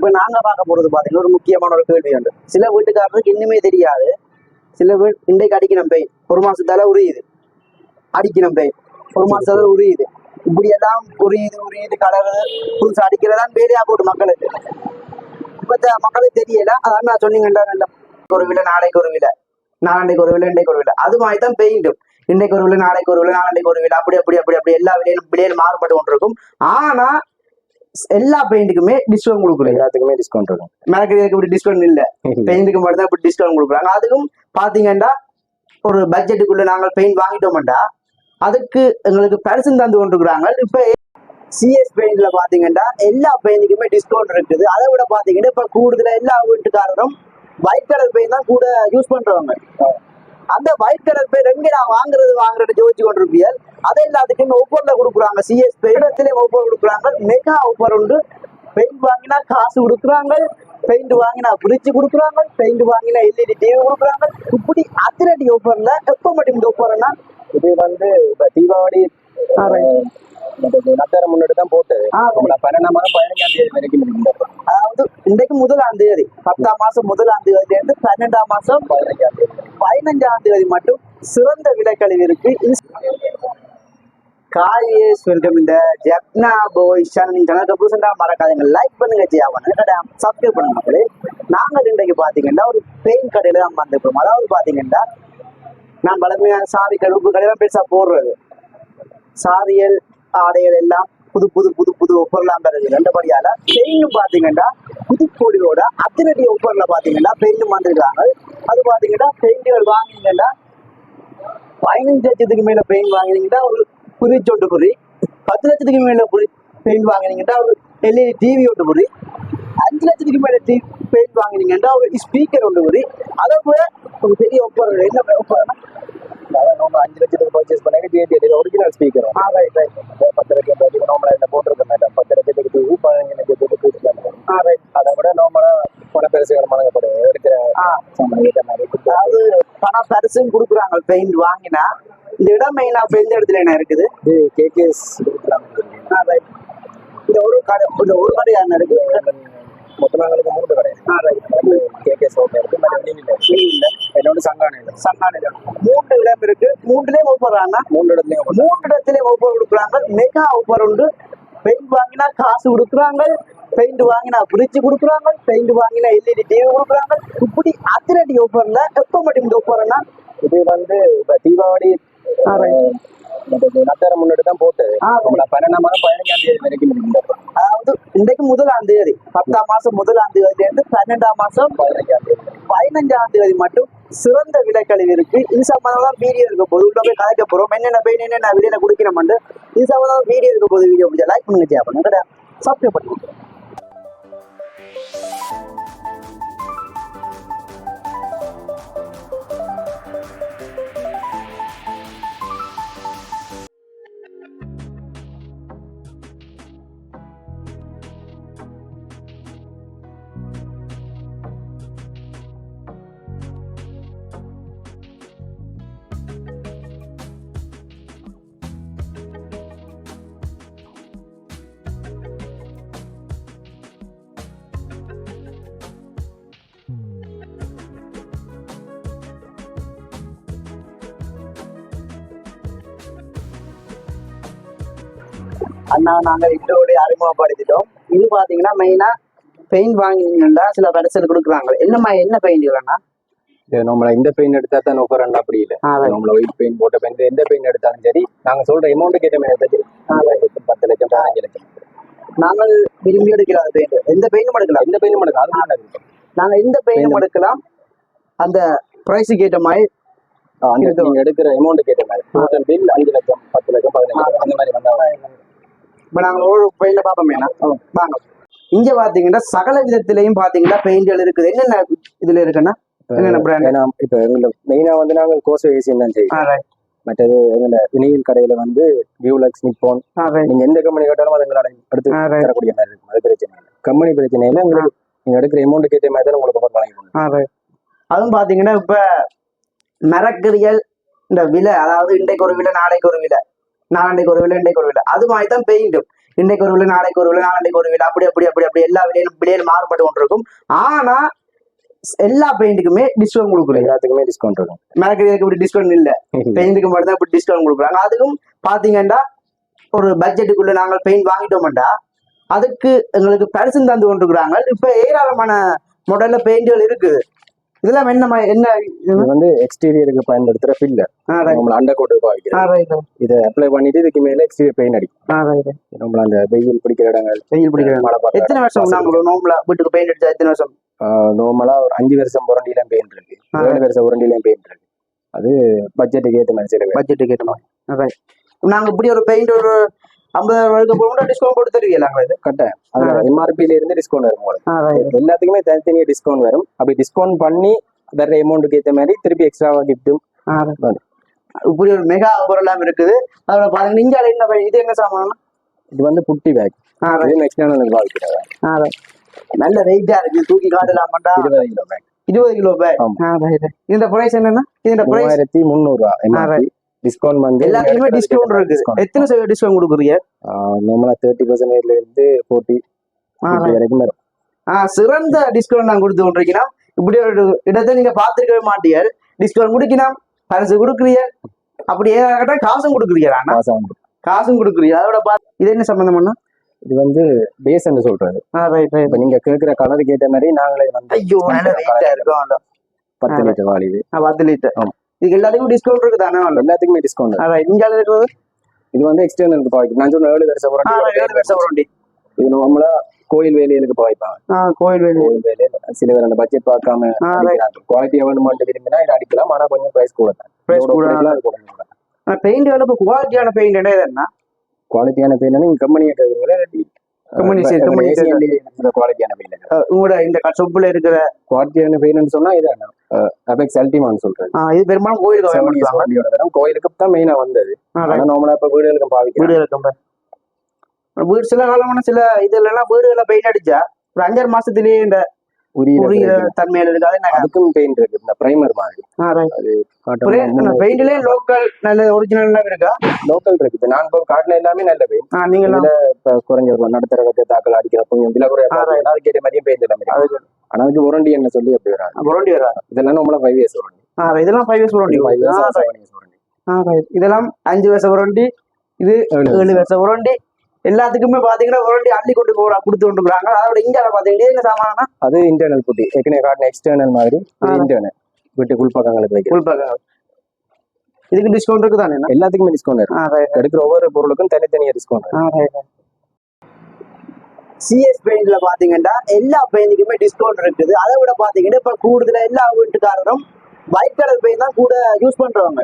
இப்ப நாங்க பார்க்க போறது பாத்தீங்கன்னா ஒரு முக்கியமான ஒரு கேள்வி உண்டு சில வீட்டுக்காரருக்கு இன்னுமே தெரியாது. சில வீடு இன்றைக்கு அடிக்கணும் பெய் ஒரு மாசத்தால உரியுது. அடிக்கணும் பெய் ஒரு மாசத்தால உரியுது. இப்படி எல்லாம் உரியுது உரியுது கலர் புதுசு அடிக்கிறதான் வேலையா போட்டு மக்களுக்கு. இப்ப மக்களுக்கு தெரியல. அதான் நான் சொன்னீங்கன்றா ஒரு விலை நாளைக்கு ஒரு விலை. நாளைக்கு ஒரு விலை இன்றைக்கு ஒரு விலை. அது மாதிரி தான் பெயிண்டும். இன்றைக்கு ஒரு விலை நாளைக்கு ஒரு விலை நாளைக்கு ஒரு விலை. அப்படி அப்படி அப்படி அப்படி எல்லா விலையிலும் விலையிலும் மாறுபட்டு கொண்டிருக்கும். ஆனா எல்லா பெயிண்ட்டுக்குமே டிஸ்கவுண்ட் கொடுக்குறீங்க எல்லாத்துக்குமே டிஸ்கவுண்ட் இருக்கும் மிளகுறதுக்கு இப்படி டிஸ்கவுண்ட் இல்ல. பெயிண்ட்டுக்கு மட்டும் தான் இப்படி டிஸ்கவுண்ட் கொடுக்குறாங்க. அதுக்கும் பாத்தீங்கன்னா ஒரு பட்ஜெட்டுக்குள்ள நாங்கள் பெயிண்ட் வாங்கிட்டோம்டா அதுக்கு எங்களுக்கு பரிசு தந்து கொண்டிருக்கிறாங்க. இப்ப சிஎஸ் பெயிண்ட்ல பாத்தீங்கன்னா எல்லா பெயிண்ட்டுக்குமே டிஸ்கவுண்ட் இருக்குது. அதை விட பாத்தீங்கன்னா இப்ப கூடுதலா எல்லா வீட்டுக்காரரும் ஒயிட் கலர் பெயிண்ட் தான் கூட யூஸ் பண்றவங்க. அந்த ஒயிட் கலர் பெயிண்ட் எங்க நான் வாங்குறது வாங்குறது ஜோதிச்சு கொண்டிருப்பியல். அதை எல்லாத்துக்கும் ஒவ்வொருல கொடுக்குறாங்க. சிஎஸ் பெயிண்டத்திலேயே ஒவ்வொரு கொடுக்குறாங்க. மெகா ஆஃபர் உண்டு. பெயிண்ட் வாங்கினா காசு கொடுக்குறாங்க. பெயிண்ட் வாங்கினா பிரிட்ஜ் கொடுக்குறாங்க. பெயிண்ட் வாங்கினா எல்இடி டிவி கொடுக்குறாங்க. இப்படி அதிரடி ஆஃபர்ல எப்போ மட்டும் இந்த ஆஃபர்னா இது வந்து இப்போ தீபாவளி முன்னாடி தான் போட்டது. பன்னெண்டாம் மாதம் பதினஞ்சாம் தேதி வரைக்கும். அதாவது இன்றைக்கு முதலாம் தேதி பத்தாம் மாசம் முதலாம் தேதியில இருந்து பன்னெண்டாம் மாசம் பதினஞ்சாம் தேதி. பதினஞ்சாம் தேதி மட்டும் சிறந்த விலைக்கழிவு இருக்கு காயேஸ் வெல்கம் இந்த ஜப்னா போய் சேனல் சேனலுக்கு புதுசா மறக்காதீங்க. லைக் பண்ணுங்க ஜியாவன் சப்ஸ்கிரைப் பண்ணுங்க மக்களே. நாங்கள் இன்றைக்கு பாத்தீங்கன்னா ஒரு பெயிண்ட் கடையில தான் வந்திருக்கோம். அதாவது பாத்தீங்கன்னா நான் பலமையான சாரி கடை உப்பு கடையெல்லாம் பெருசா போடுறது. சாரியல் ஆடைகள் எல்லாம் புது புது புது புது ஒப்பர்லாம் வருது ரெண்டபடியால பெயிண்டும் பாத்தீங்கன்னா புதுக்கோடியோட அத்திரடி ஒப்பர்ல பாத்தீங்கன்னா பெயிண்ட் வந்திருக்காங்க அது பாத்தீங்கன்னா பெயிண்டுகள் வாங்கினீங்கன்னா பதினஞ்சு லட்சத்துக்கு மேல பெயிண்ட் வாங்கினீங்கன்னா ஒரு குறி சொட்டு குறி பத்து லட்சத்துக்கு மேல குறி பெயிண்ட் வாங்கினீங்கன்னா ஒரு எல்இடி டிவி ஒன்று குறி அஞ்சு லட்சத்துக்கு மேல டிவி பெயிண்ட் வாங்கினீங்கன்னா ஒரு ஸ்பீக்கர் ஒன்று குறி. அதை போல ஒரு பெரிய ஒப்பர் என்ன ஒப்பர்னா அதான் நம்ம அஞ்சு லட்சத்துக்கு பர்ச்சேஸ் பண்ணி JBL original speaker right right பத்து லட்சம் நார்மலா இந்த போட்டிருக்க மாட்டேன் பத்து லட்சத்துக்கு டிவி பதினஞ்சு லட்சத்துக்கு ஆ ரைட் அதை விட நார்மலா பண பெருசுகள் வழங்கப்படும் கொடுத்து அதாவது பணம் பரிசுன்னு கொடுக்குறாங்க பெயிண்ட் வாங்கினா இந்த இடம் மெயினா இப்ப எந்த இடத்துல என்ன இருக்குது? இது கேகேஎஸ் ஆ, right. இந்த ஒரு கடை இந்த ஒரு கடை என்ன இருக்கு மொத்தமாக எங்களுக்கு கே கடை ஆ, right. கேகேஎஸ் ஹோட்டல் இருக்கு மற்ற நீங்க இல்ல என்னோட சங்கானையில் சங்கானில மூன்று இடம் இருக்கு மூன்றுலயும் ஒப்பறாங்க மூன்று இடத்துலயும் மூன்று இடத்துலயும் ஒப்பர் கொடுக்குறாங்க மெகா ஒப்பர் உண்டு பெயிண்ட் வாங்கினா காசு கொடுக்குறாங்க பெயிண்ட் வாங்கினா பிரிட்ஜ் கொடுக்குறாங்க பெயிண்ட் வாங்கினா எல்இடி டிவி கொடுக்குறாங்க இப்படி அதிரடி ஒப்பர்ல எப்ப மட்டும் இந்த ஒப்பர்னா இது வந்து இப்ப தீபாவளி நத்தர முன்னாடி தான் போட்டது. பன்னெண்டாம் மாதம் பதினஞ்சாம் தேதி வரைக்கும். அதாவது இன்றைக்கு முதலாம் தேதி பத்தாம் மாசம் முதலாம் தேதியில இருந்து பன்னெண்டாம் மாசம் பதினஞ்சாம் தேதி. பதினஞ்சாம் தேதி மட்டும் சிறந்த விலைக்கழிவு இருக்கு இது சம்பந்தமா வீடியோ இருக்க போது உள்ள போய் கலைக்க போறோம். என்னென்ன பெயின் என்னென்ன விலையில குடிக்கிறோம் இது சம்பந்தமா வீடியோ இருக்க போது வீடியோ பிடிச்சா லைக் பண்ணுங்க ஷேர் பண்ணுங்க. சப்ஸ்கிரைப் பண்ணுங்க அண்ணா நாங்க இதோட அறிமுகப்படுத்திட்டோம். இது பாத்தீங்கன்னா மெயினா பெயிண்ட் வாங்கினீங்கன்னா சில பரிசல் கொடுக்குறாங்க. என்னம்மா என்ன பெயிண்ட் இல்லைன்னா நம்மள இந்த பெயின் எடுத்தா தான் offer அண்ட் அப்படி இல்லை. நம்மள ஒயிட் பெயின் போட்ட பெயின் எந்த பெயின் எடுத்தாலும் சரி நாங்க சொல்ற அமௌண்ட் கேட்ட மாதிரி எடுத்தா சரி. பத்து லட்சம் பதினஞ்சு லட்சம். நாங்கள் விரும்பி எடுக்கலாம் பெயிண்ட் எந்த பெயிண்டும் எடுக்கலாம். எந்த பெயினும் எடுக்க அது. நாங்க எந்த பெயிண்டும் எடுக்கலாம். அந்த ப்ரைஸுக்கு ஏற்ற மாதிரி அந்த எடுக்கிற அமௌண்ட் கேட்ட மாதிரி. டோட்டல் பில் அஞ்சு லட்சம் பத்து லட்சம் பதினஞ்சு அந்த மாதிரி வந்தா இப்போ நாங்கள் ஒரு பெயிண்ட பார்ப்போமே வாங்க. இங்க பாத்தீங்கன்னா சகல விதத்திலையும் பாத்தீங்கன்னா பெயிண்ட்கள் இருக்குது. என்னென்ன இதுல இருக்குன்னா என்னென்ன பிராண்ட் இப்ப எங்களை மெயினா வந்து நாங்க கோசோ ஏசி தான் செய்வோம். மற்றது எங்களை இணையில் கடையில வந்து வியூலக்ஸ் நிப்போன் நீங்க எந்த கம்பெனி கேட்டாலும் அது எங்களால எடுத்து தரக்கூடிய மாதிரி இருக்கும். அது பிரச்சனை இல்லை. கம்பெனி பிரச்சனை இல்லை. உங்களுக்கு நீங்க எடுக்கிற அமௌண்ட் கேட்ட மாதிரி தான் உங்களுக்கு offer வழங்கி கொடுக்கும் அதுவும் பாத்தீங்கன்னா இப்ப மரக்கறிகள் இந்த விலை அதாவது இன்றைக்கு ஒரு விலை நாளைக்கு ஒரு விலை. நாளைக்கு ஒரு விலை இன்றைக்கு ஒரு விலை அது மாதிரி தான் பெயிண்டும். இன்னைக்கு ஒரு விலை நாளைக்கு ஒரு விலை நாளைக்கு ஒரு விலை அப்படி அப்படி அப்படி அப்படி எல்லா விலையிலும் விலையிலும் மாறுபட்டு கொண்டிருக்கும். ஆனா எல்லா பெயிண்ட்டுக்குமே டிஸ்கவுண்ட் கொடுக்குறீங்க எல்லாத்துக்குமே டிஸ்கவுண்ட் இருக்கும். மேலக்கு இப்படி டிஸ்கவுண்ட் இல்ல. பெயிண்ட்டுக்கு மட்டும் தான் இப்படி டிஸ்கவுண்ட் கொடுக்குறாங்க. அதுக்கும் பாத்தீங்கன்னா ஒரு பட்ஜெட்டுக்குள்ள நாங்கள் பெயிண்ட் வாங்கிட்டோம்டா அதுக்கு எங்களுக்கு பரிசு தந்து கொண்டிருக்கிறாங்க. இப்ப ஏராளமான மாடல்ல பெயிண்ட்கள் இருக்குது. இதெல்லாம் என்ன என்ன இது வந்து எக்ஸ்டீரியருக்கு பயன்படுத்துற ஃபில்லர். நம்மள அண்டர் கோட்டு ஆ, பாவிக்கிறோம். இதை அப்ளை பண்ணிட்டு இதுக்கு மேல எக்ஸ்டீரியர் பெயிண்ட் அடிக்கும். நம்மள அந்த வெயில் பிடிக்கிற இடங்கள் வெயில் பிடிக்கிறது மழை பார்க்குற எத்தனை வருஷம் நாங்க நோம்புல வீட்டுக்கு பெயிண்ட் அடிச்சா எத்தனை வருஷம் நார்மலா ஒரு அஞ்சு வருஷம் புரண்டிலாம் பெயிண்ட் இருக்கு. ஏழு வருஷம் புரண்டிலாம் பெயிண்ட் இருக்கு அது பட்ஜெட்டுக்கு ஏற்ற மாதிரி பட்ஜெட்டுக்கு ஏற்ற மாதிரி. நாங்க இப்படி ஒரு பெயிண்ட் ஒரு ஐம்பதாயிரம் ரூபாய்க்கு போகணும் டிஸ்கவுண்ட் கொடுத்துருவீங்களா இது கரெக்டா அதுல எம்ஆர்பில இருந்து டிஸ்கவுண்ட் வரும் உங்களுக்கு. எல்லாத்துக்குமே தனித்தனியா டிஸ்கவுண்ட் வரும். அப்படி டிஸ்கவுண்ட் பண்ணி வேற அமௌண்ட்டுக்கு ஏற்ற மாதிரி திருப்பி எக்ஸ்ட்ராவா கிஃப்ட்டும். இப்படி ஒரு மெகா பொருளாம் இருக்குது. அதோட பாருங்க இங்க என்ன இது என்ன சாமான்? இது வந்து புட்டி பேக். இது. நல்ல வெயிட்டா இருக்கு. தூக்கி காட்டலாமாண்டா இருபது கிலோ பேக் இருபது கிலோ பேக். இந்த பிரைஸ் என்னன்னா? இந்த பிரைஸ் மூவாயிரத்தி டிஸ்கவுண்ட் வந்து எல்லாத்துலயுமே டிஸ்கவுண்ட் இருக்கு. எத்தனை சதவீதம் டிஸ்கவுண்ட் கொடுக்குறீங்க? நார்மலா தேர்ட்டி பர்சன்டேஜ்ல இருந்து ஃபோர்ட்டி வரைக்கும் சிறந்த டிஸ்கவுண்ட் நான் கொடுத்து கொண்டிருக்கீங்கன்னா இப்படி ஒரு இடத்தை நீங்க பார்த்திருக்கவே மாட்டீங்க டிஸ்கவுண்ட் கொடுக்கணும் பரிசு கொடுக்குறீங்க. அப்படி ஏதாகட்டா காசும் கொடுக்குறீங்க. காசும் கொடுக்குறீங்க அதோட பா- இது என்ன சம்பந்தம் பண்ணா இது வந்து ஆ ரைட் ரைட் இப்ப நீங்க கேக்குற கலருக்கு ஏற்ற மாதிரி நாங்களே வந்து ஐயோ. பத்து லிட்டர் வாளிது ஆ, பத்து லிட்டர் ஆமா. இதுக்கு எல்லாத்துக்கும் டிஸ்கவுண்ட் இருக்குதானே ஆண்டா? எல்லாத்துக்குமே டிஸ்கவுண்ட் right. இங்க இருக்கிறது இது வந்து எக்ஸ்டர்னலுக்கு பாய்க்கும் நான் சொன்ன ஏழு வருஷம். ஏழு வருஷம் வரும் இது நம்மளா கோயில் வேலைகளுக்கு பாய்ப்பாங்க கோயில் வேலி கோயில் வேலையில சில பேர் அந்த பட்ஜெட் பார்க்காம குவாலிட்டியா வேணுமான்னு விரும்பினா இதை அடிக்கலாம். ஆனா கொஞ்சம் பிரைஸ் கூட தான். Price கூட. பெயிண்ட் வேலை இப்போ குவாலிட்டியான பெயிண்ட் என்ன குவாலிட்டியான பெயின் நீங்க கம்பெனியை கேட்குறீங்களா Company side. குவாலிட்டியான பெயின் உங்களோட இந்த சொப்புல இருக்கிற குவாலிட்டியான பெயின் சொன்னா இது அபெக்ஸ் அல்டிமான்னு ஆ, இது பெரும்பாலும் கோயிலுக்கு. கோயிலுக்கு தான் மெயினா வந்தது. நார்மலா இப்ப வீடுகளுக்கு பாவிக்கிறோம் வீடு இருக்கும் வீடு சில காலமான சில இதுல எல்லாம் வீடுகளை பெயிண்ட் அடிச்சா ஒரு அஞ்சாறு மாசத்துலயே இந்த உரிய தன்மையில இருக்காது அதுக்கும் பெயிண்ட் இருக்கு. இந்த பிரைமர் மாதிரி. பெயிண்ட்லயே லோக்கல் நல்ல ஒரிஜினல் இருக்கா? லோக்கல் இருக்கு. நான் இப்போ காட்டுல எல்லாமே நல்ல பெயிண்ட் நீங்க இப்ப குறைஞ்ச நடுத்தர வகை தாக்கல் அடிக்கிற கொஞ்சம் விலை குறைய மாதிரியும் பெயிண்ட் எல்லாமே. ஆனா அதுக்கு உரண்டி என்ன சொல்லி அப்படி வராது புரண்டி வரா இதெல்லாம் நம்மள ஃபைவ் இயர்ஸ் உரண்டி ஆ, இதெல்லாம் ஃபைவ் இயர்ஸ் உரண்டி இதெல்லாம் அஞ்சு வருஷம் புரண்டி இது ஏழு வருஷம். புரண்டி எல்லாத்துக்குமே பாத்தீங்கன்னா புரண்டி அள்ளி கொண்டு போறா கொடுத்து கொண்டு போறாங்க அதோட இங்க பாத்தீங்கன்னா என்ன சாமானா அது இன்டர்னல் புட்டி ஏற்கனவே காட்டின எக்ஸ்டர்னல் மாதிரி. இன்டர்னல் வீட்டு உள்பக்கங்களுக்கு ஃபுல் பேக் இதுக்கு டிஸ்கவுண்ட் இருக்குதானே என்ன? எல்லாத்துக்குமே டிஸ்கவுண்ட் இருக்கு. எடுக்கிற ஒவ்வொரு பொருளுக்கும் தனித்தனியா டிஸ்கவுண்ட் இருக்கு. சிஎஸ் பெயிண்ட்ல பாத்தீங்கன்னா எல்லா பெயிண்ட்டுக்குமே டிஸ்கவுண்ட் இருக்குது. அதை விட பாத்தீங்கன்னா இப்ப கூடுதலா எல்லா வீட்டுக்காரரும் ஒயிட் கலர் பெயிண்ட் தான் கூட யூஸ் பண்றவங்க.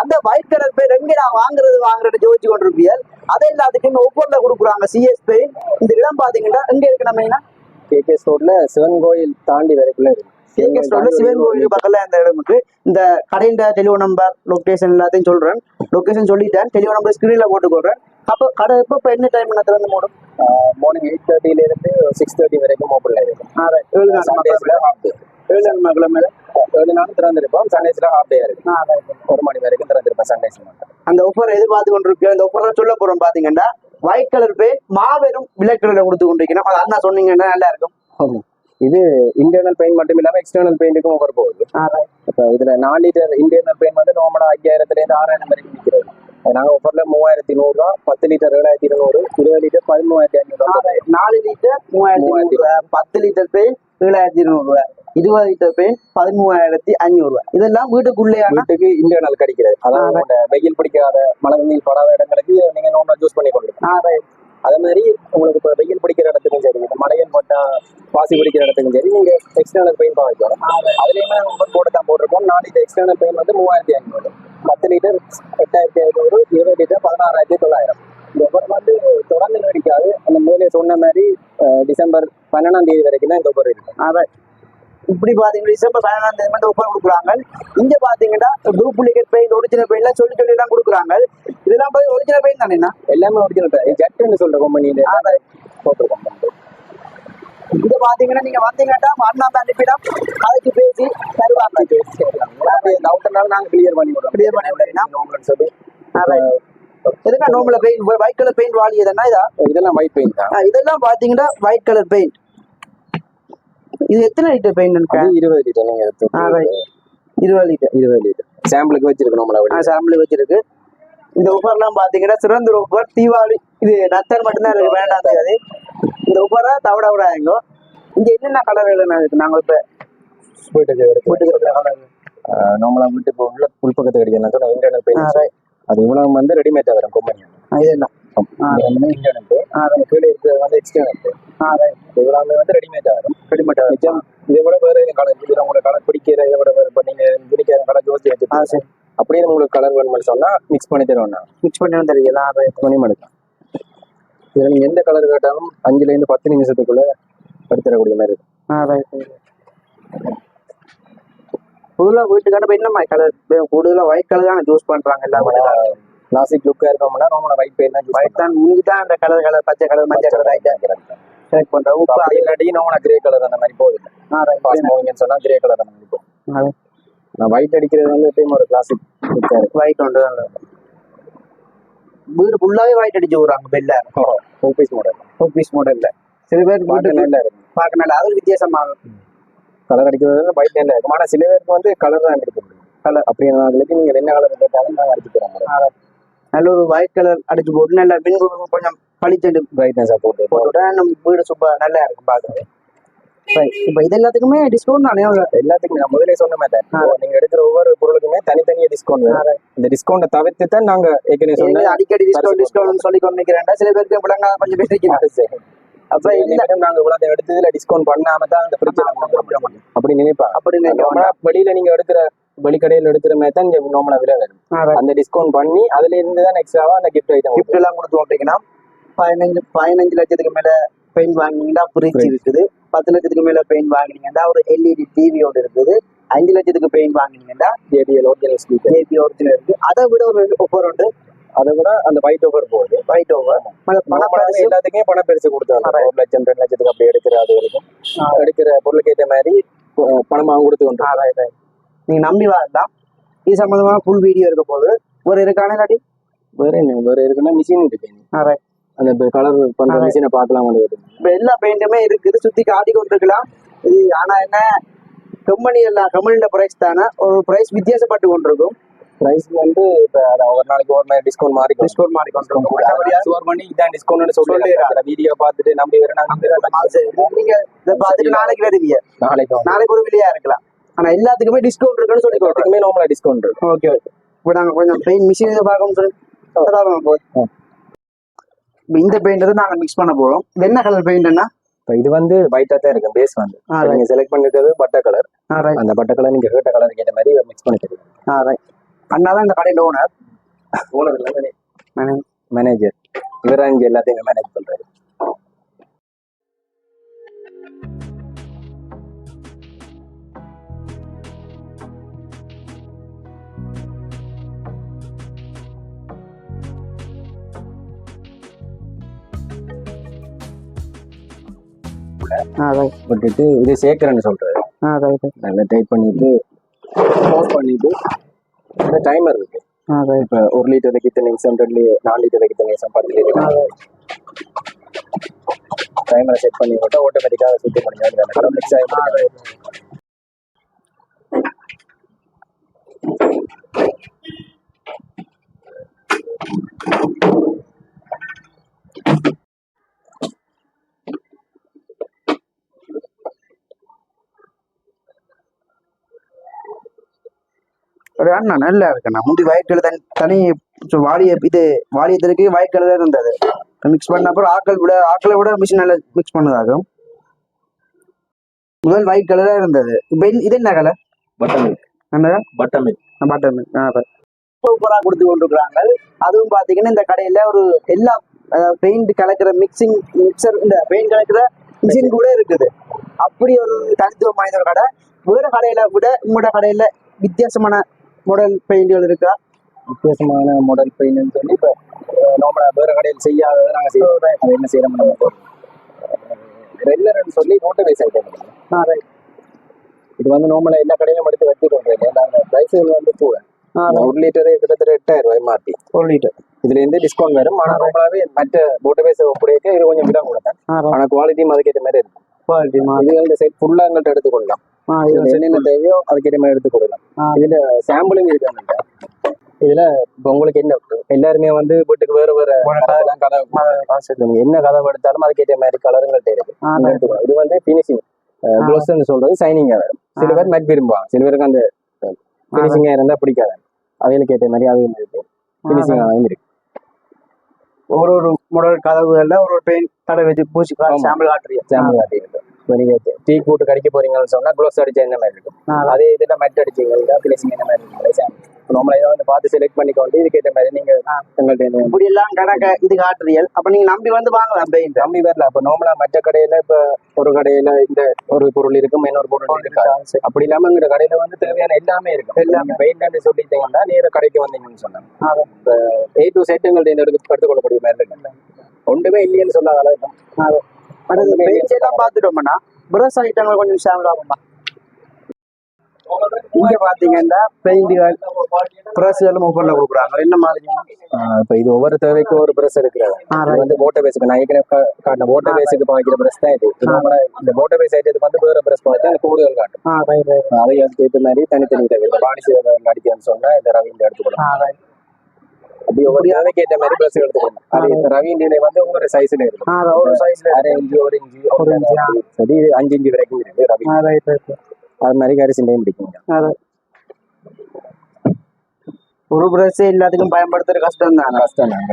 அந்த ஒயிட் கலர் பெயிண்ட் எங்க நான் வாங்குறது வாங்குறது ஜோதிச்சு கொண்டிருப்பீர்கள். அது எல்லாத்துக்குமே ஒவ்வொன்றில் கொடுக்குறாங்க. சிஎஸ் பெயிண்ட் இந்த இடம் பாத்தீங்கன்னா எங்க இருக்கு நம்ம கேகே ஸ்டோர்ல சிவன் கோயில் தாண்டி வரைக்குள்ள இருக்கு. சிவன் கோயில் பக்கத்துல இந்த இடம் இருக்கு. இந்த கடையின் டெலிஃபோன் நம்பர் லொகேஷன் எல்லாத்தையும் சொல்றேன். லொகேஷன் சொல்லிட்டேன். டெலிஃபோன் நம்பர் ஸ்கிரீன்ல போட்டுக்கொள்றேன் அப்போ கடை எப்போ இப்போ என்ன டைம் திறந்து மூடும் மார்னிங் எயிட் தேர்ட்டில இருந்து சிக்ஸ் தேர்ட்டி வரைக்கும் ஓப்பன்ல இருக்கும். ஏழு ஏழு கிழமையில ஏழு திறந்திருப்போம். சண்டேஸ்ல ஹாஃப் டே இருக்கு. ஒரு மணி வரைக்கும் திறந்திருப்போம் சண்டேஸ் மட்டும். அந்த ஆஃபர் எதிர்பார்த்து கொண்டிருக்கு அந்த ஆஃபர் சொல்ல போறோம் பாத்தீங்கன்னா ஒயிட் கலர் பெயிண்ட் மாபெரும் பிளாக் கலர்ல கொடுத்து கொண்டிருக்கணும் அது அண்ணா சொன்னீங்கன்னா நல்லா இருக்கும். இது இன்டர்னல் பெயிண்ட் மட்டும் இல்லாம எக்ஸ்டர்னல் பெயிண்ட்டுக்கும் ஓவர் போகுது. இப்போ இதுல நாலு லிட்டர் இன்டர்னல் பெயிண்ட் வந்து நார்மலா ஐயாயிரத்துல இருந்து ஆறாயிரம் வரைக்கும் விற்கிறது நாங்க ஆஃபர்ல மூவாயிரத்தி நூறு ரூபா பத்து லிட்டர் ஏழாயிரத்தி இருநூறு இருபது லிட்டர் பதிமூவாயிரத்தி ஐநூறு நாலு லிட்டர் மூவாயிரத்தி பத்து லிட்டர் பெயிண்ட் ஏழாயிரத்தி இருநூறு ரூபாய் இருபது லிட்டர் பெயிண்ட் பதிமூவாயிரத்தி அஞ்சூறு ரூபாய் இதெல்லாம் வீட்டுக்குள்ளேயான வீட்டுக்கு இன்டர்னல் கிடைக்கிறது. அதாவது உங்களோட வெயில் பிடிக்காத மழை வெயில் படாத இடங்களுக்கு நீங்க நார்மலா யூஸ் பண்ணி கொள்ளலாம் அதே மாதிரி உங்களுக்கு இப்போ வெயில் பிடிக்கிற இடத்துக்கும் சரி இந்த மலையன் போட்டா பாசி பிடிக்கிற இடத்துக்கும் சரி நீங்க எக்ஸ்டர்னல் பெயிண்ட் பாவிக்கலாம் அதுலயுமே நம்ம போட்டு தான் போட்டிருக்கோம். நாலு இது எக்ஸ்டர்னல் பெயிண்ட் வந்து மூவாயிரத்தி ஐநூறு. பத்து லிட்டர் எட்டாயிரத்தி ஐநூறு இருபது லிட்டர் பதினாறாயிரத்தி தொள்ளாயிரம். இந்த ஒவ்வொரு வந்து தொடர்ந்து நீடிக்காது. அந்த முதலே சொன்ன மாதிரி டிசம்பர் பன்னெண்டாம் தேதி வரைக்கும் தான் இந்த ஒவ்வொரு இருக்கு இப்படி பாத்தீங்கன்னா டிசம்பர் பதினாலாம் தேதி மட்டும் ஒப்பர் கொடுக்குறாங்க. இங்க பாத்தீங்கன்னா டூப்ளிகேட் பெயிண்ட் ஒரிஜினல் பெயிண்ட் எல்லாம் சொல்லி சொல்லி எல்லாம் கொடுக்குறாங்க. இதெல்லாம் போய் ஒரிஜினல் பெயிண்ட் தானே எல்லாமே ஒரிஜினல் ஜெட்டுன்னு சொல்ற கம்பெனியில போட்டிருக்கோம் இங்க பாத்தீங்கன்னா நீங்க வந்தீங்கன்னா அண்ணா அனுப்பிடம் அதுக்கு பேசி தருவாங்க. டவுட்னால நாங்க கிளியர் பண்ணி விடுறோம். Clear பண்ணி? உங்களுக்கு சொல்லி? எதுனா நோம்புல பெயிண்ட் ஒயிட் கலர் பெயிண்ட் வாலி எதுனா இதா? இதெல்லாம் ஒயிட் பெயிண்ட் தான். இதெல்லாம் பாத்தீங்கன்னா ஒயிட் கலர் பெயிண்ட் இது எத்தனை லிட்டர் பெயிண்ட் இருபது லிட்டர் நீங்க. இருபது லிட்டர். இருபது லிட்டர். சாம்பிளுக்கு வச்சிருக்கணும் நம்மள சாம்பிள் வச்சிருக்கு. இந்த ஆஃபர்லாம் பாத்தீங்கன்னா சிறந்த ஆஃபர் தீபாவளி இது நத்தர் மட்டும்தான் இருக்கு வேண்டாம் தெரியாது. இந்த ஆஃபரா தவிட விடாங்க இங்க என்னென்ன கலர் இருக்கு நாங்க இப்ப போயிட்டு போட்டுக்கிற கலர் நார்மலா வீட்டு இப்போ உள்ள உள்பக்கத்து கிடைக்கணும் இன்டர்னல் பெயிண்ட். அது இவ்வளவு வந்து ரெடிமேடா வரும் கம்பெனி இது என்ன ஆ. இன்டர்னல் கீழே இருக்கிறது வந்து எக்ஸ்டர்னல். இவ்வளவு வந்து ரெடிமேடா வரும். ரெடிமேடா மிச்சம் இதை விட வேற கலர் இது உங்களுக்கு கலர் பிடிக்கிற இதை விட வேற இப்போ நீங்க பிடிக்கிற கலர் ஜோசி ஆ, வச்சு சரி. அப்படியே உங்களுக்கு கலர் வேணும்னு சொன்னா மிக்ஸ் பண்ணி தருவோம் நான். மிக்ஸ் பண்ணி வந்துருக்கீங்களா மிக்ஸ் பண்ணி எடுக்கலாம் இதுல நீங்க எந்த கலர் கேட்டாலும் அஞ்சுல இருந்து பத்து நிமிஷத்துக்குள்ள எடுத்துடக்கூடிய மாதிரி இருக்கும். ஆ ரைட் ஃபுல்லா வீட்டுக்கான போய் என்ன கலர் கூடுதலா ஒயிட் கலர் தான் சூஸ் பண்றாங்க எல்லா கிளாசிக் லுக்கா இருக்கோம்னா ரொம்ப ஒயிட் பெயிண்ட் தான் ஒயிட் தான் முந்தி தான் அந்த கலர் கலர் பச்சை கலர் மஞ்சள் கலர் ஆயிட்டு? செலக்ட் பண்றோம் உப்பு அப்படி இல்லாட்டி நம்ம கிரே கலர் அந்த மாதிரி போகுது. சொன்னா கிரே கலர் அந்த மாதிரி போகும். நான் ஒயிட் அடிக்கிறது வந்து எப்பயும் ஒரு கிளாசிக் லுக்கா இருக்கும். ஒயிட் உண்டு வீடு ஃபுல்லாவே ஒயிட் அடிச்சு விடுறாங்க பெல்ல ஆஃபீஸ் மாடல் ஆஃபீஸ் மாடல்ல சில பேர் பார்க்க வீட்டுக்கு நல்லா இருக்கும் பார்க்க நல்லா அது ஒரு வித்தியாசமாகும் கலர் அடிக்கிறது வந்து ஒயிட் நல்லா இருக்கும் ஆனா சில பேருக்கு வந்து கலர் தான் அடிக்க முடியும். கலர் அப்படிங்கிறவங்களுக்கு நீங்க என்ன கலர் கேட்டாலும் நாங்கள் அடிச்சு தரோம் நல்ல ஒரு ஒயிட் கலர் அடிச்சு போட்டு நல்லா மின் கொஞ்சம் பளிச்செண்டு பிரைட்னஸாக போட்டு போட்டுவிட்டா நம்ம வீடு சூப்பர் நல்லா இருக்கும் பார்க்கவே Right. இப்ப இது எல்லாத்துக்குமே டிஸ்கவுண்ட் தானே? எல்லாத்துக்குமே நான் முதலே சொன்ன மாதிரி நீங்க எடுக்கிற ஒவ்வொரு பொருளுக்குமே தனித்தனியா டிஸ்கவுண்ட் இந்த டிஸ்கவுண்ட்டை தவிர்த்து தான் நாங்க ஏற்கனவே சொன்ன ஏன்னா அடிக்கடி டிஸ்கவுண்ட் டிஸ்கவுண்ட் சொல்லி கொண்டிருக்கிறேன் சில பேருக்கு விளங்க கொஞ்சம் இருக்கிறாங்க அப்ப இந்த நாங்க இவ்வளவு எடுத்ததுல டிஸ்கவுண்ட் பண்ணாம தான் அந்த பிரச்சனை. அப்படி நினைப்பாங்க அப்படி நார்மலா வெளியில நீங்க எடுக்கிற வெளிக்கடையில எடுக்கிற மாதிரி தான் இங்க நார்மலா விலை வரும். அந்த டிஸ்கவுண்ட் பண்ணி அதுல இருந்து தான் எக்ஸ்ட்ராவா அந்த கிஃப்ட் ஐட்டம் கிஃப்ட் எல்லாம் கொடுத்து விட்டீங்கன்னா பதினஞ்சு பதினஞ்சு லட்சத்துக்கு மேல பெயிண்ட் வாங்கினீங்கன்னா ஃப்ரிட்ஜ். இருக்குது. பத்து லட்சத்துக்கு மேல பெயிண்ட் வாங்கினீங்கன்னா ஒரு எல்இடி டிவியோட இருக்குது. அஞ்சு லட்சத்துக்கு பெயிண்ட் வாங்கினீங்கன்னா ஜேபிஎல் ஒரிஜினல் ஸ்பீக்கர் ஏபி ஒரிஜினல் இருக்கு. அதை விட ஒரு ஒஃபர் உண்டு அதை விட அந்த ஒயிட் ஓவர் போகுது. ஒயிட் ஓவர் நார்மலாவே எல்லாத்துக்குமே பணம் பெருசு கொடுத்தாங்க. ஒரு லட்சம் ரெண்டு லட்சத்துக்கு அப்படி எடுக்கிற அது வரைக்கும். எடுக்கிற பொருளுக்கு ஏற்ற மாதிரி பணமாக கொடுத்து கொண்டு நீங்க நம்பி வரலாம் இது சம்பந்தமா ஃபுல் வீடியோ இருக்க போது. ஒரு இருக்கான காட்டி வேற என்ன? வேற இருக்குன்னா மிஷின் இருக்கு அந்த கலர் பண்ற. மிஷினை பார்க்கலாம் இப்ப எல்லா பெயிண்ட்டுமே இருக்குது. சுத்தி காட்டி கொண்டிருக்கலாம். இது ஆனா என்ன? கம்பெனி எல்லாம் கம்பெனியோட பிரைஸ் தானே. ஒரு பிரைஸ் வித்தியாசப்பட்டு கொண்டிருக்கும். பிரைஸ் வந்து இப்ப ஒரு நாளைக்கு ஒரு மாதிரி டிஸ்கவுண்ட் மாறி டிஸ்கவுண்ட் மாறி கொண்டிருக்கும். மற்றபடியா சுவர் பண்ணி இதான் டிஸ்கவுண்ட் சொல்லி வீடியோ பார்த்துட்டு நம்பி வேற நாங்க நீங்க இதை பார்த்துட்டு நாளைக்கு வருவீங்க. நாளைக்கு நாளைக்கு ஒரு விலையா இருக்கலாம். ஆனா எல்லாத்துக்குமே டிஸ்கவுண்ட் இருக்குன்னு சொல்லி எல்லாத்துக்குமே நார்மலா டிஸ்கவுண்ட் இருக்கு. ஓகே ஓகே இப்போ நாங்க கொஞ்சம் பெயிண்ட் மிஷின் பார்க்கணும் சொல்லி இந்த பெயிண்ட் வந்து நாங்க மிக்ஸ் பண்ண போறோம். என்ன கலர் பெயிண்ட்னா இப்ப இது வந்து ஒயிட்டா தான் இருக்கு பேஸ் வந்து. நீங்க செலக்ட் பண்ணிருக்கிறது பட்டை கலர் அந்த பட்டை கலர் நீங்க கேட்ட கலர் கேட்ட மாதிரி மிக்ஸ் பண்ணி தருவீங்க அண்ணா தான் இந்த கடையோட ஓனர் ஓனர் இல்ல மேனேஜர் இவர் இங்க எல்லாத்தையும் மேனேஜ் பண்றாரு. விட்டுட்டு இது சேர்க்கிறேன்னு சொல்றாரு. நல்லா டைப் பண்ணிட்டு க்ளோஸ் பண்ணிட்டு இந்த டைமர் இருக்கு. இப்ப ஒரு லிட்டருக்கு இத்தனை நிமிஷம் ரெண்டு நாலு லிட்டருக்கு இத்தனை நிமிஷம் பத்து லிட்டர் டைமரை செட் பண்ணி விட்டா ஆட்டோமேட்டிக்காக சுத்தி பண்ணி மிக்ஸ் ஆகி ஒரு அண்ணா நல்லா இருக்குண்ணா முந்தி ஒயிட் கலர் தனி தனி வாலிய இது வாலியத்திற்கு ஒயிட் கலர் இருந்தது. மிக்ஸ் பண்ண அப்புறம் ஆக்கள் விட ஆக்களை விட மிஷின் நல்லா மிக்ஸ் பண்ணதாகும். முதல் ஒயிட் கலரா இருந்தது. இப்போ இது- என்ன கலர் பட்டர் மில்க் என்ன பட்டர் மில்க் பட்டர் சூப்பரா கொடுத்து கொண்டிருக்கிறாங்க. அதுவும் பாத்தீங்கன்னா இந்த கடையில ஒரு எல்லா பெயிண்ட் கலக்கிற மிக்சிங் மிக்சர் இந்த பெயிண்ட் கலக்கிற மிஷின் கூட இருக்குது. அப்படி ஒரு தனித்துவம் வாய்ந்த ஒரு கடை. வேற கடையில விட உங்களோட கடையில வித்தியாசமான மாடல் பெயிண்டுகள் இருக்கா? வித்தியாசமான மாடல் பெயின்னு சொல்லி இப்போ நார்மலா வேற கடையில் செய்யாததை நாங்கள் செய்வோம். அது என்ன செய்யறோம் ரெகுலர்னு சொல்லி நோட்டு வைஸ் ஐட்டம் இது வந்து நார்மலா எல்லா கடையிலும் எடுத்து வச்சுட்டு நாங்கள் ப்ரைஸ் வந்து கூட ஒரு லிட்டரே கிட்டத்தட்ட எட்டாயிரம் ரூபாய் மாற்றி ஒரு லிட்டர் இதுல இருந்து டிஸ்கவுண்ட் வரும். ஆனா நம்மளாவே மற்ற போட்டோ பேச ஒப்படைக்க இது கொஞ்சம் விட கொடுத்தேன் ஆனா குவாலிட்டியும் அதுக்கேற்ற மாதிரி இருக்கும். குவாலிட்டி இது செட் ஃபுல்லா எங்கள்கிட்ட எடுத்துக்கொள்ளலாம். என்னென்ன தேவையோ அதுக்கேற்ற மாதிரி எடுத்துக்கொள்ளலாம் இதுல சாம்பிளும் இருக்கு. இதுல இப்ப உங்களுக்கு என்ன எல்லாருமே வந்து வீட்டுக்கு வேற வேற நீங்க என்ன கதவு எடுத்தாலும் அதுக்கேற்ற மாதிரி கலருங்கள்ட்ட இருக்கு. இது வந்து பினிஷிங் க்ளோஸ்ன்னு சொல்றது சைனிங்கா வரும். சில பேர் மேட் விரும்புவாங்க. சில பேருக்கு அந்த பினிஷிங்கா இருந்தா பிடிக்காது. அவைகளுக்கு ஏற்ற மாதிரி அதுவும் இருக்கு. பினிஷிங் இருக்கு. ஒரு ஒரு மாடல் கதவுகள்ல ஒரு ஒரு பெயிண்ட் கடை வச்சு பூசி ஆமா. சாம்பிள் காட்டுறீங்க. சாம்பிள் காட்டி இருக்கு இப்போ டீ போட்டு கடிக்க போறீங்கன்னு சொன்னா க்ளோஸ் அடிச்சா என்ன மாதிரி இருக்கும். அதே இதுல மெட் அடிச்சீங்க பினிஷிங் என்ன மாதிரி இருக்கும்? நம்மள வந்து பார்த்து செலக்ட் பண்ணிக்கொண்டு இதுக்கேற்ற மாதிரி நீங்க எங்கள்கிட்ட இந்த இப்படி எல்லாம் கணக்க இது காட்டுறீங்க அப்ப நீங்க நம்பி வந்து வாங்கலாம் பெயிண்ட் கம்மி வரல. அப்ப நார்மலா மற்ற கடையில இப்ப ஒரு கடையில இந்த ஒரு பொருள் இருக்கும் இன்னொரு பொருள் இருக்கு? அப்படி இல்லாம எங்க கடையில வந்து தேவையான எல்லாமே இருக்கும். எல்லாமே. பெயிண்ட் சொல்லிட்டீங்கன்னா நேர கடைக்கு வந்தீங்கன்னு சொன்னாங்க. ஏ டு செட் எங்கள்ட்ட எடுத்து எடுத்துக்கொள்ளக்கூடிய மாதிரி இருக்கு ஒன்றுமே இல்லைன்னு சொல்லாத அளவுக்கு. எல்லாம் பார்த்துட்டோம்னா பிரஸ் ஐட்டங்கள் கொஞ்சம் சாம்பிள் ஆகுமா இங்க பாத்தீங்கன்னா பெயிண்டுகள் பிரஸ்களும் ஓப்பன்ல கொடுக்குறாங்க. என்ன மாதிரி? இப்ப இது ஒவ்வொரு தேவைக்கும் ஒரு பிரஸ் இருக்கிறது. இது வந்து மோட்டர் பேஸுக்கு நான் ஏற்கனவே காட்டின மோட்டர் பேஸுக்கு பாய்க்கிற பிரஸ் தான் இது. இந்த மோட்டர் பேஸ் ஐட்டத்துக்கு வந்து வேற பிரஸ் பாய்ச்சா அந்த கூடுதல் காட்டும். அதை அதுக்கு ஏற்ற மாதிரி தனித்தனி தேவை. சேவை அடிக்கிறேன்னு சொன்னா இந்த ரவிந்த எடுத்துக்கலாம் அப்படி ஒவ்வொரு தேவைக்கு ஏற்ற மாதிரி பிரஸ் எடுத்துக்கணும் அது இந்த ரவிண்டியில வந்து ஒவ்வொரு சைஸ்ல இருக்கு. ஆ ஒரு சைஸ்ல அரை ஒரு. சரி இது அஞ்சு வரைக்கும் இருக்கு ரவி. அது மாதிரி பிடிக்குங்க. ஆ right. ஒரு பிரஸ் எல்லாத்துக்கும் பயன்படுத்துறது கஷ்டம் தான்? கஷ்டம் நாங்க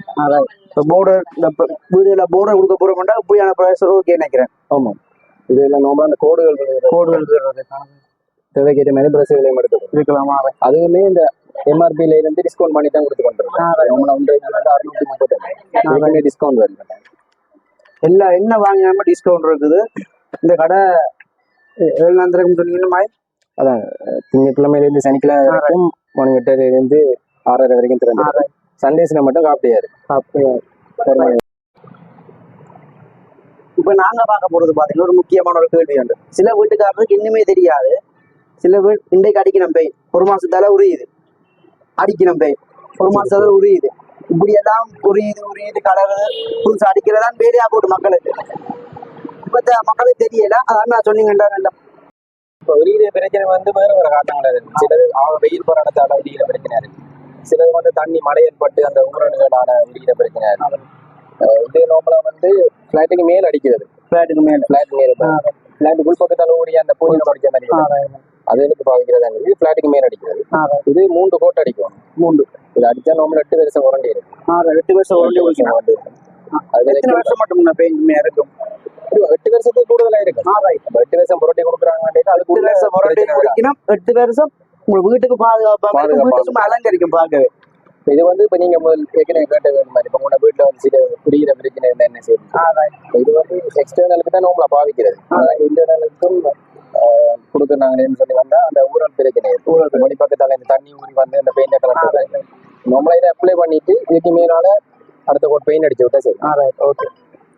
இப்போ போர்டர் இந்த வீடியோல போர்டர் கொடுக்க போறோம்னா இப்படியான பிரஸ் ஓகே நினைக்கிறேன். ஆமா. இது நோம்பா அந்த கோடுகள் கோடுகள் போடுறது தேவைக்கு ஏற்ற மாதிரி எடுத்துக்கணும் இருக்கலாமா அதுவுமே இந்த எம்ஆர்பில இருந்து டிஸ்கவுண்ட் பண்ணி தான் கொடுத்து கொண்டிருக்கோம். டிஸ்கவுண்ட் வருது எல்லா என்ன வாங்கினாலும் டிஸ்கவுண்ட் இருக்குது? இந்த கடை ஏழு நந்திரகம் சொன்னீங்கன்னா அதான் திங்கட்கிழமையில இருந்து சனிக்கிழமை வரைக்கும் மணி எட்டரைல இருந்து ஆறரை வரைக்கும் திறந்து சண்டேஸ்ல மட்டும் காப்பியா இருக்கு இப்போ நாங்க பார்க்க போறது பாத்தீங்கன்னா ஒரு முக்கியமான ஒரு கேள்வி உண்டு சில வீட்டுக்காரருக்கு இன்னுமே தெரியாது. சில வீட் இன்றைக்கு அடிக்கணும் பெய் ஒரு மாசத்தால உரியுது. அடிக்கணும் பெய் ஒரு மாசத்தால உரியுது. இப்படி எல்லாம் உரியுது உரியுது கலருது புதுசா அடிக்கிறதான் வேலையா போட்டு மக்களுக்கு. இப்ப மக்களுக்கு தெரியல. அதான் நான் சொன்னீங்கன்றா நல்ல இப்போ வெளியில பிரச்சனை வந்து வேற வேற காரணங்கள் இருக்கு. சிலது ஆக வெயில் போராட்டத்தால வெளியில பிரச்சனை இருக்கு. சிலது வந்து தண்ணி மழை ஏற்பட்டு அந்த ஊரணுகளான வெளியில பிரச்சனை இருக்கு. இது நார்மலா வந்து ஃபிளாட்டுக்கு மேல அடிக்கிறது. பிளாட்டுக்கு மேல. ஃபிளாட் மேல. ஃபிளாட் உள்பக்கத்தால ஊறி அந்த பூஜை படிச்ச மாதிரி. அது எனக்கு பாவிக்கிறதா இது ஃபிளாட்டுக்கு மேல அடிக்கிறது. இது மூன்று கோட் அடிக்கும். மூன்று. இது அடிச்சா நார்மல் எட்டு வருஷம் வாரண்டி இருக்கு. ஆ, எட்டு வருஷம் எட்டு வருஷம் warranty இருக்கு. அது எத்தனை வருஷம் மட்டும் பெயிண்ட் இருக்கும் எட்டு வருஷத்துக்கு கூடுதலா இருக்கு. அப்ப எட்டு வருஷம் புரட்டி கொடுக்குறாங்க எட்டு அதுக்குள்ள வருஷம் வராது. முடிக்கணும் எட்டு வருஷம் உங்க வீட்டுக்கு இருக்கும், பாதுகாப்பா சும்மா அலங்கரிக்கும் பார்க்கவே. இது வந்து இப்ப நீங்க ஏற்கனவே கேட்ட மாதிரி. இப்ப உங்களோட வீட்டுல வந்து சில புரியிற பிரச்சனை என்ன இப்ப இது வந்து எக்ஸ்டர்னலுக்கு தான் நம்மள பாவிக்கிறது. இன்டர்னலுக்கும் கொடுக்குறாங்களேன்னு சொல்லி வந்தா அந்த ஊரல் பிரச்சனை ஊரல் மணி பக்கத்தால இந்த தண்ணி ஊறி வந்து அந்த பெயிண்ட் கலந்து நம்மள இதை அப்ளை பண்ணிட்டு இதுக்கு மேலால அடுத்த கோட் பெயிண்ட் அடிச்சு விட்டா சரி. ஓகே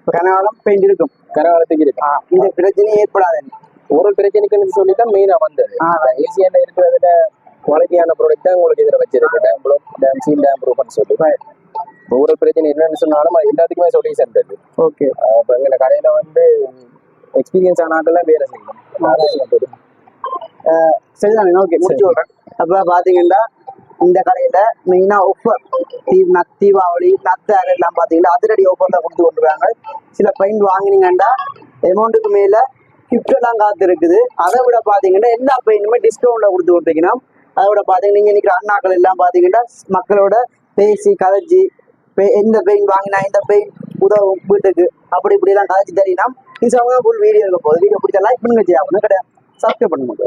கனகாலம் பெயிண்ட் இருக்கும். கரகாலத்துக்கு இருக்கு. இந்த பிரச்சனை ஏற்படாது. ஒரு பிரச்சனைக்குன்னு சொல்லி தான் மெயினா வந்தது ஏசியால இருக்கிறதுல குவாலிட்டியான ப்ராடக்ட் தான் உங்களுக்கு இதுல வச்சிருக்கு. Dam block dam seal dam ப்ரூஃப்னு சொல்லி. ஒவ்வொரு பிரச்சனை என்னன்னு சொன்னாலும் எல்லாத்துக்குமே சொல்யூஷன் இருக்கு ஓகே இப்போ எங்க கடையில வந்து எக்ஸ்பீரியன்ஸ் ஆனாக்கெல்லாம் வேலை செய்யணும் சரிதானே? ஓகே முடிச்சு விடுறேன். அப்ப பாத்தீங்கன்னா இந்த கடையில மெயினா ஆஃபர் தீ தீபாவளி நத்தாறு எல்லாம் பாத்தீங்கன்னா அதிரடி ஆஃபர்ல கொடுத்து கொண்டுருக்காங்க. சில பெயிண்ட் வாங்கினீங்கன்னா அமௌண்ட்டுக்கு மேல கிஃப்ட் எல்லாம் காத்து இருக்குது. அதை விட பாத்தீங்கன்னா எல்லா பெயிண்டுமே டிஸ்கவுண்ட்ல கொடுத்து கொண்டிருக்கணும் அதை விட பாத்தீங்கன்னா நீங்க நிக்கிற அண்ணாக்கள் எல்லாம் பாத்தீங்கன்னா மக்களோட பேசி கதைச்சி எந்த பெயிண்ட் வாங்கினா இந்த பெயிண்ட் உதவும் வீட்டுக்கு. அப்படி இப்படி எல்லாம் கதைச்சு தெரியினா இந்த ஃபுல் வீடியோ இருக்க போகுது வீடியோ பிடிச்சா லைக் பண்ணுங்க ஜெயா. ஒன்றும் கிடையாது. சப்ஸ்கிரைப் பண்ணுங்க.